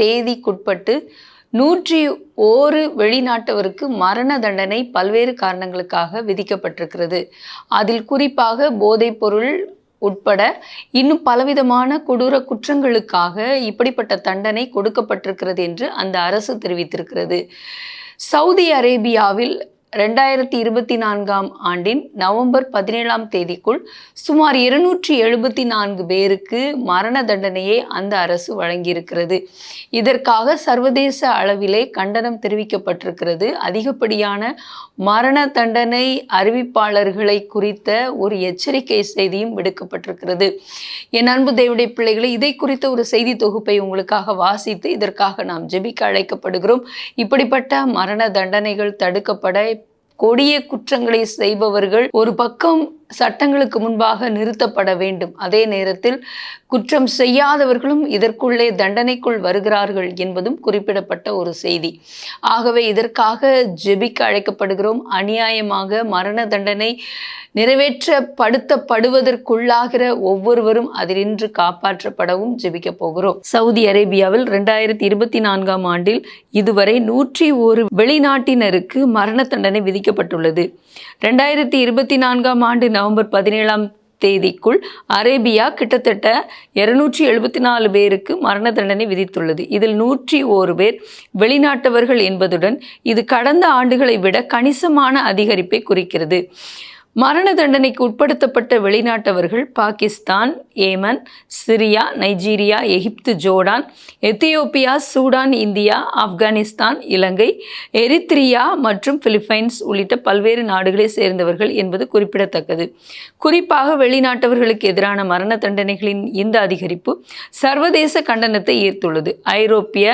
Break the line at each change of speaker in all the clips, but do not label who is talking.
தேதிக்குட்பட்டு நூற்றி ஓரு வெளிநாட்டவருக்கு மரண தண்டனை பல்வேறு காரணங்களுக்காக விதிக்கப்பட்டிருக்கிறது. அதில் குறிப்பாக போதைப்பொருள் உட்பட இன்னும் பலவிதமான கொடூர குற்றங்களுக்காக இப்படிப்பட்ட தண்டனை கொடுக்கப்பட்டிருக்கிறது என்று அந்த அரசு தெரிவித்திருக்கிறது. சவுதி அரேபியாவில் ரெண்டாயிரத்தி இருபத்தி நான்காம் ஆண்டின் நவம்பர் பதினேழாம் தேதிக்குள் சுமார் இருநூற்றி எழுபத்தி நான்கு பேருக்கு மரண தண்டனையை அந்த அரசு வழங்கியிருக்கிறது. இதற்காக சர்வதேச அளவிலே கண்டனம் தெரிவிக்கப்பட்டிருக்கிறது. அதிகப்படியான மரண தண்டனை அறிவிப்பாளர்களை குறித்த ஒரு எச்சரிக்கை செய்தியும் விடுக்கப்பட்டிருக்கிறது. என் அன்பு தேவடைய பிள்ளைகளை இதை குறித்த ஒரு செய்தி தொகுப்பை உங்களுக்காக வாசித்து இதற்காக நாம் ஜெபிக்க அழைக்கப்படுகிறோம். இப்படிப்பட்ட மரண தண்டனைகள் தடுக்கப்பட கொடிய குற்றங்களை செய்பவர்கள் ஒரு பக்கம் சட்டங்களுக்கு முன்பாக நிறுத்தப்பட வேண்டும். அதே நேரத்தில் குற்றம் செய்யாதவர்களும் இதற்குள்ளே தண்டனைக்குள் வருகிறார்கள் என்பதும் குறிப்பிடப்பட்ட ஒரு செய்தி. ஆகவே இதற்காக ஜெபிக்க அழைக்கப்படுகிறோம். அநியாயமாக மரண தண்டனை நிறைவேற்றப்படுத்தப்படுவதற்குள்ளாகிற ஒவ்வொருவரும் அதிலின்று காப்பாற்றப்படவும் ஜெபிக்க போகிறோம். சவுதி அரேபியாவில் ரெண்டாயிரத்தி இருபத்தி நான்காம் ஆண்டில் இதுவரை நூற்றி ஒரு வெளிநாட்டினருக்கு மரண தண்டனை விதிக்கப்பட்டுள்ளது. ரெண்டாயிரத்தி இருபத்தி நான்காம் ஆண்டு நவம்பர் பதினேழாம் தேதிக்குள் அரேபியா கிட்டத்தட்ட இருநூற்றி எழுபத்தி நாலு பேருக்கு மரண தண்டனை விதித்துள்ளது. இதில் நூற்றி ஓரு பேர் வெளிநாட்டவர்கள் என்பதுடன் இது கடந்த ஆண்டுகளை விட கணிசமான அதிகரிப்பை குறிக்கிறது. மரண தண்டனைக்கு உட்படுத்தப்பட்ட வெளிநாட்டவர்கள் Pakistan Yemen Syria Nigeria Egypt Jordan Ethiopia Sudan India Afghanistan Ilangai Eritrea மற்றும் பிலிப்பைன்ஸ் உள்ளிட்ட பல்வேறு நாடுகளை சேர்ந்தவர்கள் என்பது குறிப்பிடத்தக்கது. குறிப்பாக வெளிநாட்டவர்களுக்கு எதிரான மரண தண்டனைகளின் இந்த அதிகரிப்பு சர்வதேச கண்டனத்தை ஈர்த்துள்ளது. ஐரோப்பிய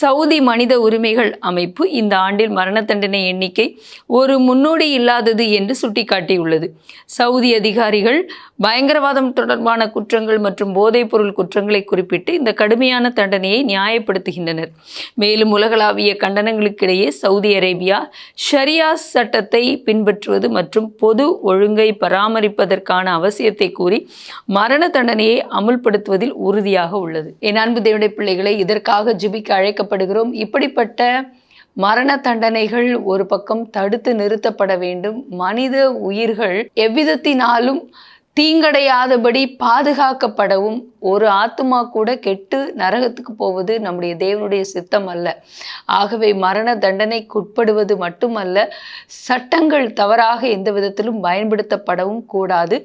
சவுதி மனித உரிமைகள் அமைப்பு இந்த ஆண்டில் மரண தண்டனை எண்ணிக்கை ஒரு முன்னோடி இல்லாதது என்று சுட்டிக்காட்டி காட்டியுள்ளது. சவுதி அதிகாரிகள் பயங்கரவாதம் தொடர்பான குற்றங்கள் மற்றும் போதைப்பொருள் குற்றங்களை குறிப்பிட்டு இந்த கடுமையான தண்டனையை நியாயப்படுத்துகின்றனர். மேலும் உலகளாவிய கண்டனங்களுக்கிடையே சவுதி அரேபியா ஷரியா சட்டத்தை பின்பற்றுவது மற்றும் பொது ஒழுங்கை பராமரிப்பதற்கான அவசியத்தை கூறி மரண தண்டனையை அமுல்படுத்துவதில் உறுதியாக உள்ளது. என் அன்பு தேவடைய பிள்ளைகளை இதற்காக ஜிபிக்க அழைக்கப்படுகிறோம். இப்படிப்பட்ட மரண தண்டனைகள் ஒரு பக்கம் தடுத்து நிறுத்தப்பட வேண்டும். மனித உயிர்கள் எவ்விதத்தினாலும் தீங்கடையாதபடி பாதுகாக்கப்படவும் ஒரு ஆத்மா கூட கெட்டு நரகத்துக்கு போவது நம்முடைய தேவனுடைய சித்தம் அல்ல. ஆகவே மரண தண்டனைக்குட்படுவது மட்டுமல்ல சட்டங்கள் தவறாக எந்த விதத்திலும் பயன்படுத்தப்படவும் கூடாது.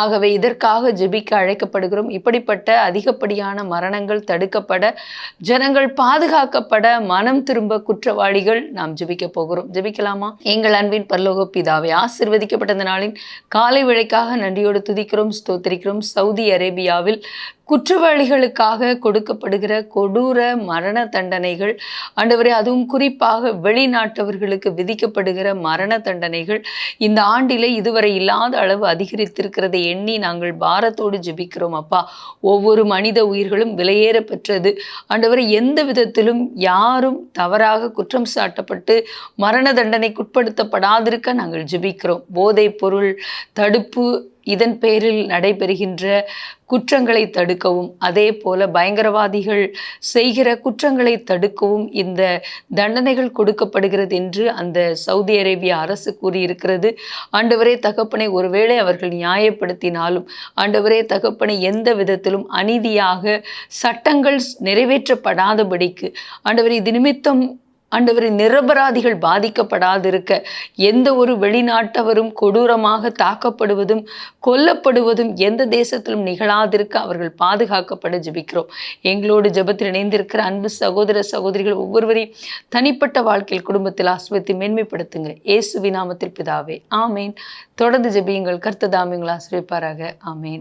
ஆகவே இதற்காக ஜெபிக்க அழைக்கப்படுகிறோம். இப்படிப்பட்ட அதிகப்படியான மரணங்கள் தடுக்கப்பட ஜனங்கள் பாதுகாக்கப்பட மனம் திரும்ப குற்றவாளிகள் நாம் ஜெபிக்க போகிறோம். ஜெபிக்கலாமா? எங்கள் அன்பின் பரலோக பிதாவை ஆசிர்வதிக்கப்பட்ட நாளின் காலை விளைக்காக நன்றியோடு துதிக்கிறோம் ஸ்தோத்திரிக்கிறோம். சவுதி அரேபியாவில் குற்றவாளிகளுக்காக கொடுக்கப்படுகிற கொடூர மரண தண்டனைகள் ஆண்டவரே அதுவும் குறிப்பாக வெளிநாட்டவர்களுக்கு விதிக்கப்படுகிற மரண தண்டனைகள் இந்த ஆண்டிலே இதுவரை இல்லாத அளவு அதிகரித்திருக்கிறதை எண்ணி நாங்கள் பாரத்தோடு ஜெபிக்கிறோம் அப்பா. ஒவ்வொரு மனித உயிர்களும் விலையேற பெற்றது ஆண்டவரை எந்த விதத்திலும் யாரும் தவறாக குற்றம் சாட்டப்பட்டு மரண தண்டனைக்குட்படுத்தப்படாதிருக்க நாங்கள் ஜெபிக்கிறோம். போதைப் பொருள் தடுப்பு இதன் பேரில் நடைபெறுகின்ற குற்றங்களை தடுக்கவும் அதே போல பயங்கரவாதிகள் செய்கிற குற்றங்களை தடுக்கவும் இந்த தண்டனைகள் கொடுக்கப்படுகிறது என்று அந்த சவுதி அரேபிய அரசு கூறியிருக்கிறது. ஆண்டவரே தகப்பனை ஒருவேளை அவர்கள் நியாயப்படுத்தினாலும் ஆண்டவரே தகப்பனை எந்த விதத்திலும் அநீதியாக சட்டங்கள் நிறைவேற்றப்படாதபடிக்கு ஆண்டவர் இது நிமித்தம் ஆண்டவரை நிரபராதிகள் பாதிக்கப்படாதிருக்க எந்த ஒரு வெளிநாட்டவரும் கொடூரமாக தாக்கப்படுவதும் கொல்லப்படுவதும் எந்த தேசத்திலும் நிகழாதிருக்க அவர்கள் பாதுகாக்கப்பட ஜெபிக்கிறோம். எங்களோடு ஜெபத்தில் இணைந்திருக்கிற அன்பு சகோதர சகோதரிகள் ஒவ்வொருவரையும் தனிப்பட்ட வாழ்க்கையில் குடும்பத்தில் ஆசிரியத்தை மேன்மைப்படுத்துங்க இயேசு விநாமத்தில் பிதாவே. ஆமேன். தொடர்ந்து ஜெபியுங்கள். கர்த்ததாமியங்கள் ஆசிரியப்பாராக ஆமேன்.